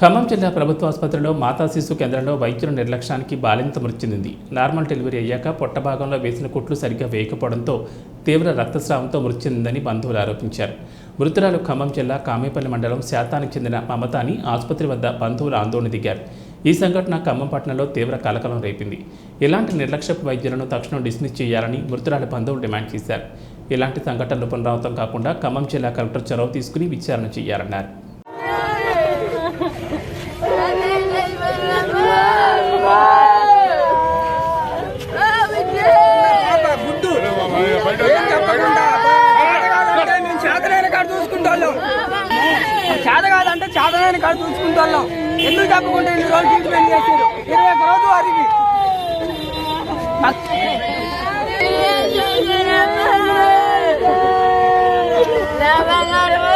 ఖమ్మం జిల్లా ప్రభుత్వ ఆసుపత్రిలో మాతా శిశు కేంద్రంలో వైద్యుల నిర్లక్ష్యానికి బాలింత మృతి చెందింది. నార్మల్ డెలివరీ అయ్యాక పొట్ట భాగంలో వేసిన కుట్లు సరిగ్గా వేయకపోవడంతో తీవ్ర రక్తస్రావంతో మృతి చెందిందని బంధువులు ఆరోపించారు. మృతురాలు ఖమ్మం జిల్లా కామేపల్లి మండలం శాతానికి చెందిన మమత అని ఆసుపత్రి వద్ద బంధువులు ఆందోళన దిగారు. ఈ సంఘటన ఖమ్మం పట్టణంలో తీవ్ర కలకలం రేపింది. ఇలాంటి నిర్లక్ష్యపు వైద్యులను తక్షణం డిస్మిస్ చేయాలని మృతురాలి బంధువులు డిమాండ్ చేశారు. ఇలాంటి సంఘటనలు పునరావృతం కాకుండా ఖమ్మం జిల్లా కలెక్టర్ చొరవ తీసుకుని విచారణ చేయాలన్నారు. చేత కాదంటే చేతనైన కాడ చూసుకుంటాళ్ళం ఎందుకు చెప్పకుండా ఇన్ని రోజులు ట్రీట్మెంట్ చేశారు ఇరవై ఒక్క రోజు వారికి Lava